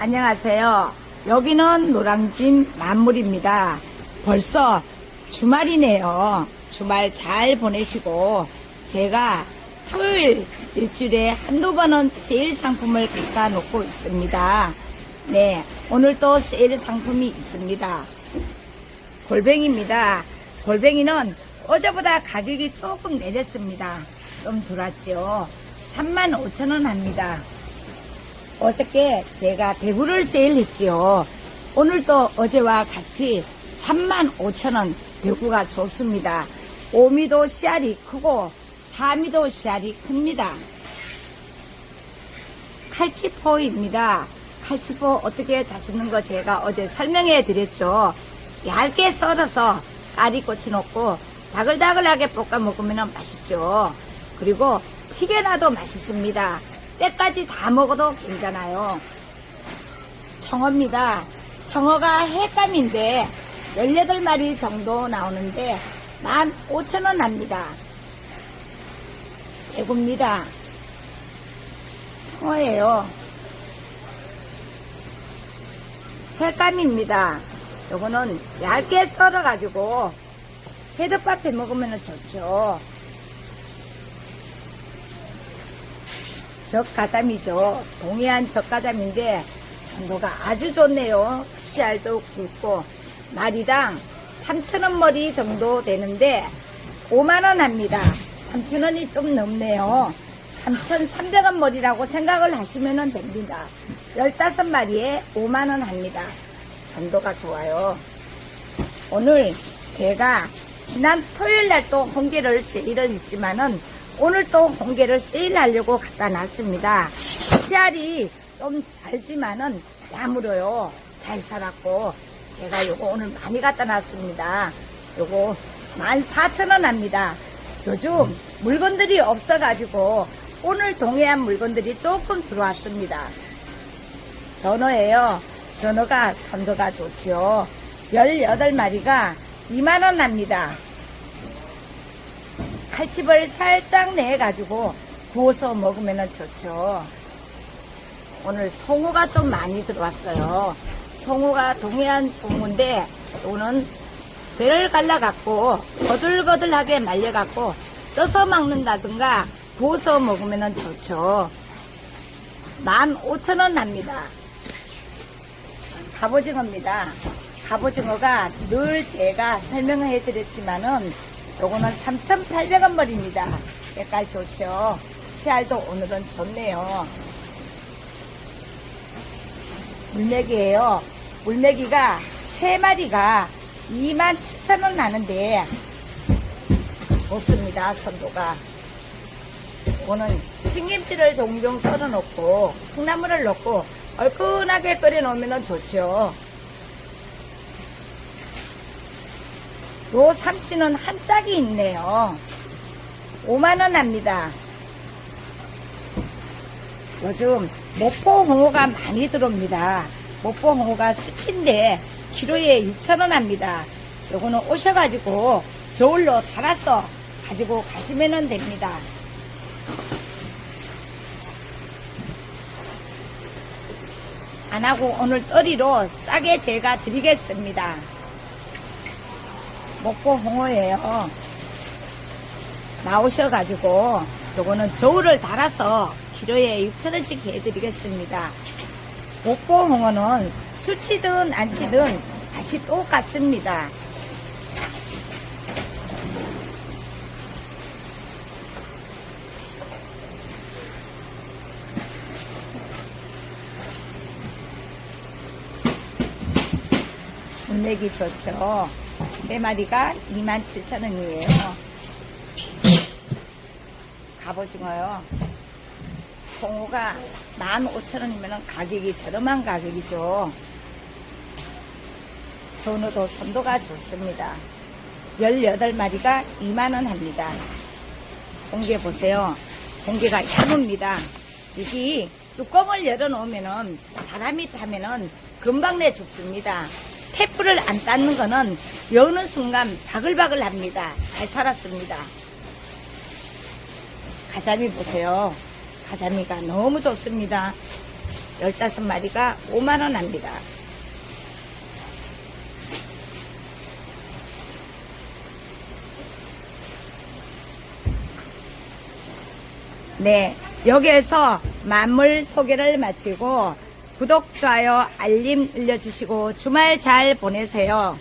안녕하세요. 여기는 노랑진 만물입니다. 벌써 주말이네요. 주말 잘 보내시고 제가 토요일 일주일에 한두 번은 세일 상품을 갖다 놓고 있습니다. 네, 오늘 또 세일 상품이 있습니다. 골뱅이입니다. 골뱅이는 어제보다 가격이 조금 내렸습니다. 좀 들었죠. 35,000원 합니다. 어저께 제가 대구를 세일했지요. 오늘도 어제와 같이 35,000원 대구가 좋습니다. 오미도 씨알이 크고 사미도 씨알이 큽니다. 칼치포입니다. 칼치포 어떻게 잡수는 거 제가 어제 설명해 드렸죠. 얇게 썰어서 까리 꽂혀 놓고 다글다글하게 볶아 먹으면 맛있죠. 그리고 튀겨놔도 맛있습니다. 때까지 다 먹어도 괜찮아요. 청어입니다. 청어가 해감인데 18마리 정도 나오는데 15,000원 합니다. 대구입니다. 청어예요. 해감입니다. 요거는 얇게 썰어가지고 회덮밥에 먹으면 좋죠. 적가자미죠. 동해안 적가자미인데 선도가 아주 좋네요. 씨알도 굵고 마리당 3,000원 머리 정도 되는데 5만원 합니다. 3,000원이 좀 넘네요. 3,300원 머리라고 생각을 하시면 됩니다. 15마리에 5만원 합니다. 선도가 좋아요. 오늘 제가 지난 토요일 날 또 홍게를 세일을 했지만은 오늘 또 홍게를 세일하려고 갖다 놨습니다. 씨알이 좀 잘지만은 야무려요. 잘 살았고 제가 요거 오늘 많이 갖다 놨습니다. 요거 14,000원 합니다. 요즘 물건들이 없어가지고 오늘 동해안 물건들이 조금 들어왔습니다. 전어예요. 전어가 선도가 좋지요. 18마리가 2만원 합니다. 칼집을 살짝 내가지고 구워서 먹으면 좋죠. 오늘 송어가 좀 많이 들어왔어요. 송어가 동해안 송어인데 오는 배를 갈라갖고 거들거들하게 말려갖고 쪄서 먹는다든가 구워서 먹으면 좋죠. 15,000원 합니다. 갑오징어입니다. 갑오징어가 늘 제가 설명을 해드렸지만은 요거는 3,800원 머리입니다. 색깔 좋죠. 씨알도 오늘은 좋네요. 물메기예요. 물메기가 3마리가 27,000원 나는데 좋습니다. 선도가. 이거는 신김치를 종종 썰어 놓고 콩나물을 넣고 얼큰하게 끓여 놓으면 좋죠. 요 삼치는 한 짝이 있네요. 5만원 합니다. 요즘 목포 홍어가 많이 들어옵니다. 목포 홍어가 수치인데 키로에 6천원 합니다. 요거는 오셔가지고 저울로 달아서 가지고 가시면 됩니다. 안 하고 오늘 떠리로 싸게 제가 드리겠습니다. 목포 홍어예요. 나오셔가지고 요거는 저울을 달아서 키로에 6천원씩 해드리겠습니다. 목포 홍어는 수치든 안 치든 맛이 똑같습니다. 물내기 좋죠. 세 마리가 27,000원이에요. 갑오징어요. 송어가 15,000원이면 가격이 저렴한 가격이죠. 전어도 선도가 좋습니다. 18마리가 2만원 합니다. 공개 보세요. 공개가 얇습니다. 이게 뚜껑을 열어놓으면은 바람이 타면은 금방 내 죽습니다. 테프를 안 닦는 거는 여는 순간 바글바글 합니다. 잘 살았습니다. 가자미 보세요. 가자미가 너무 좋습니다. 15마리가 5만원 합니다. 네, 여기에서 만물 소개를 마치고 구독, 좋아요, 알림 눌러주시고 주말 잘 보내세요.